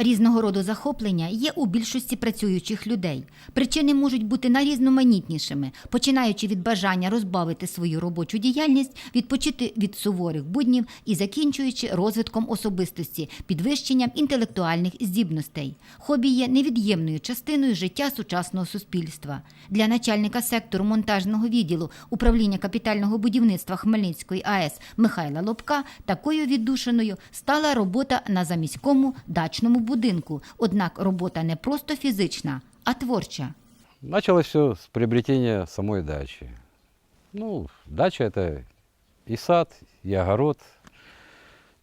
Різного роду захоплення є у більшості працюючих людей. Причини можуть бути найрізноманітнішими, починаючи від бажання розбавити свою робочу діяльність, відпочити від суворих буднів і закінчуючи розвитком особистості, підвищенням інтелектуальних здібностей. Хобі є невід'ємною частиною життя сучасного суспільства. Для начальника сектору монтажного відділу управління капітального будівництва Хмельницької АЕС Михайла Лобка такою віддушиною стала робота на заміському дачному будинку. Однак робота не просто фізична, а творча. Началось все с приобретения самой дачи. Ну, дача это и сад, и огород,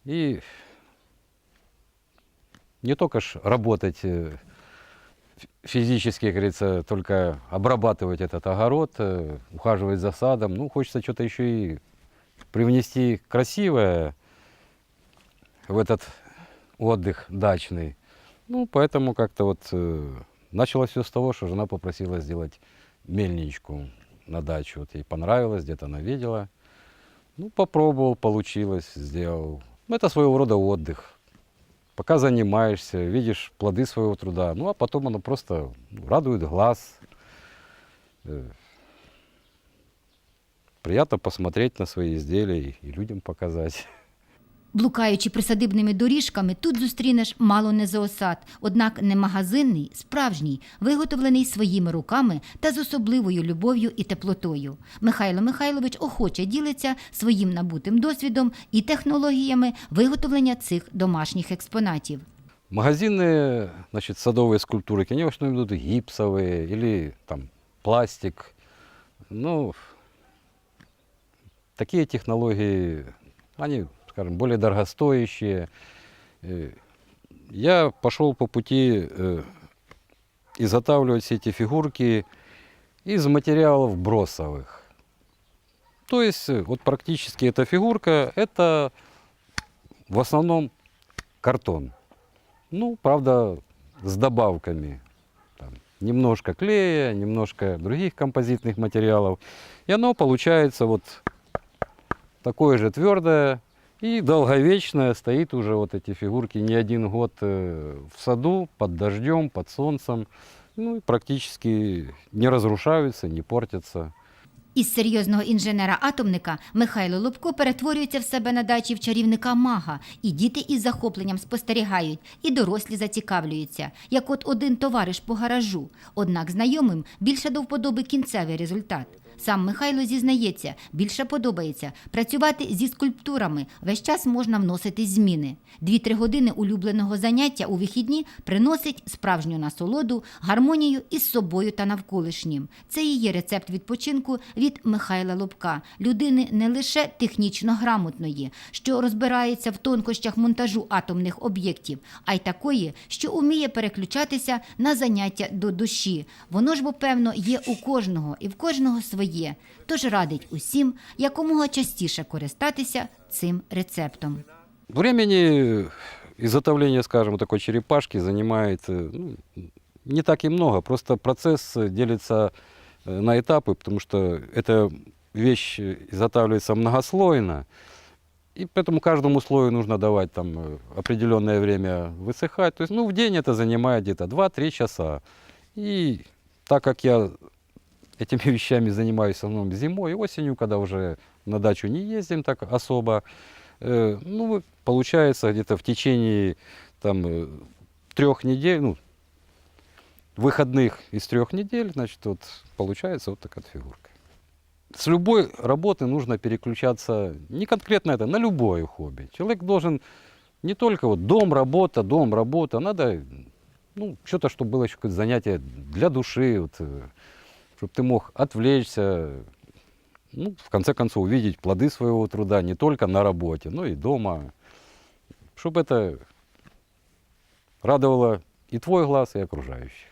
и не только ж работать э, фи- физически, как говорится, только обрабатывать этот огород, э, ухаживать за садом. Ну, хочется что-то еще и привнести красивое в этот отдых дачный. Ну, поэтому как-то вот э, началось все с того, что жена попросила сделать мельничку на дачу. Вот ей понравилось, где-то она видела. Ну, попробовал, получилось, сделал. Ну, это своего рода отдых. Пока занимаешься, видишь плоды своего труда, ну, а потом оно просто ну, радует глаз. Э, Приятно посмотреть на свои изделия и- и людям показать. Блукаючи присадибними доріжками, тут зустрінеш мало не зоосад, однак не магазинний, справжній, виготовлений своїми руками та з особливою любов'ю і теплотою. Михайло Михайлович охоче ділиться своїм набутим досвідом і технологіями виготовлення цих домашніх експонатів. Магазинные, значит, садовые скульптуры, они в основном идут гипсовые или там пластик. Ну, такие технологии, они, скажем, более дорогостоящие. Э, Я пошел по пути э, изготавливать все эти фигурки из материалов бросовых. То есть, э, вот практически эта фигурка, это в основном картон. Ну, правда, с добавками. Там, немножко клея, немножко других композитных материалов. И оно получается вот такое же твердое и долговечное. Стоит уже вот эти фигурки не один год э, в саду, под дождем, под солнцем. Ну и практически не разрушаются, не портятся. Із серйозного інженера-атомника Михайло Лобко перетворюється в себе на дачі в чарівника мага, і діти із захопленням спостерігають, і дорослі зацікавлюються, як от один товариш по гаражу. Однак знайомим більше до вподоби кінцевий результат. Сам Михайло зізнається, більше подобається працювати зі скульптурами. Весь час можна вносити зміни. Дві-три години улюбленого заняття у вихідні приносить справжню насолоду, гармонію із собою та навколишнім. Це і є рецепт відпочинку від Михайла Лобка, людини не лише технічно грамотної, що розбирається в тонкощах монтажу атомних об'єктів, а й такої, що уміє переключатися на заняття до душі. Воно ж, бо певно, є у кожного і в кожного своє Тож радить усім якомога частіше користатися цим рецептом. Времени изготовления, скажем, такой черепашки занимает э, ну, не так и много. Просто процесс э, делится э, на этапы, потому что эта вещь э, изготавливается многослойно. И поэтому каждому слою нужно давать там э, определенное время высыхать. То есть, ну, в день это занимает где-то 2-3 часа. И так как я этими вещами занимаюсь в основном зимой и осенью, когда уже на дачу не ездим так особо, э, ну, получается где-то в течение там э, трех недель, ну, выходных из трех недель, значит, вот получается вот такая фигурка. С любой работы нужно переключаться не конкретно это, на любое хобби. Человек должен не только вот дом, работа, дом, работа, надо, ну, что-то, чтобы было еще какое-то занятие для души, вот, чтобы ты мог отвлечься, ну, в конце концов, увидеть плоды своего труда не только на работе, но и дома, чтобы это радовало и твой глаз, и окружающих.